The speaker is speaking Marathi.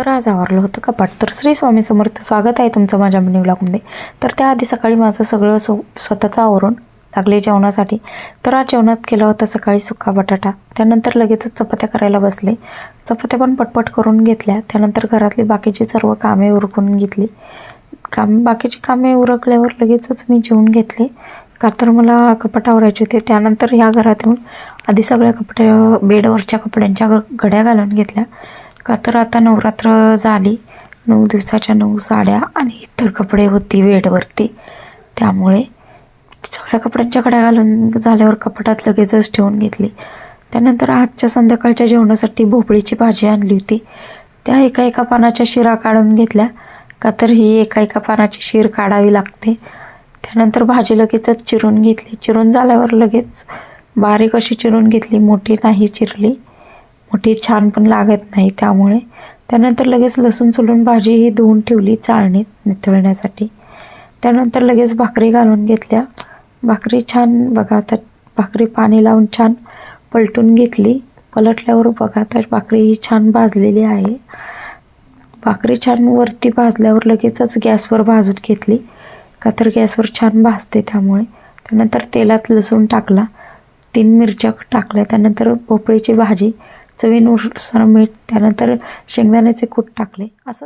तर आज आवरलं होतं कपाट. तर श्री स्वामी समर्थ स्वागत आहे तुमचं माझ्या मिनी ब्लॉगमध्ये तर त्याआधी सकाळी माझं सगळं सव स्वतःचं आवरून लागले जेवणासाठी. तर आज जेवणात केला होता सकाळी सुका बटाटा. त्यानंतर लगेचच चपात्या करायला बसले. चपात्या पण पटपट करून घेतल्या. त्यानंतर घरातली बाकीची सर्व कामे उरकून घेतली. काम बाकीची कामे उरकल्यावर लगेचच मी जेवून घेतले. का तर मला कपाट आवरायचे होते. त्यानंतर ह्या घरात येऊन आधी सगळ्या कपड्या बेडवरच्या कपड्यांच्या घड्या घालून घेतल्या. का तर आता नवरात्र झाली. नऊ दिवसाच्या नऊ साड्या आणि इतर कपडे होती वेडवरती. त्यामुळे सगळ्या कपड्यांच्या घड्या घालून झाल्यावर कपाटात लगेचच ठेवून घेतली. त्यानंतर आजच्या संध्याकाळच्या जेवणासाठी भोपळीची भाजी आणली होती. त्या एका एका पानाच्या शिरा काढून घेतल्या. का तर ही एका एका पानाची शीर काढावी लागते. त्यानंतर भाजी लगेचच चिरून घेतली. चिरून झाल्यावर लगेच बारीक अशी चिरून घेतली. मोठी नाही चिरली. मोठी छान पण लागत नाही त्यामुळे. त्यानंतर लगेच लसूण सोलून भाजी ही धुवून ठेवली चाळणीत निथळण्यासाठी त्यानंतर लगेच भाकरी घालून घेतल्या. भाकरी छान बघा आता भाकरी पाणी लावून छान पलटून घेतली. पलटल्यावर बघा तर भाकरी ही छान भाजलेली आहे. भाकरी छान वरती भाजल्यावर लगेचच गॅसवर भाजून घेतली. का तर गॅसवर छान भाजते त्यामुळे. त्यानंतर तेलात लसूण टाकला. तीन मिरच्या टाकल्या. त्यानंतर भोपळीची भाजी. चवीनुसार मीठ त्यानंतर शेंगदाण्याचे कूट टाकले. असं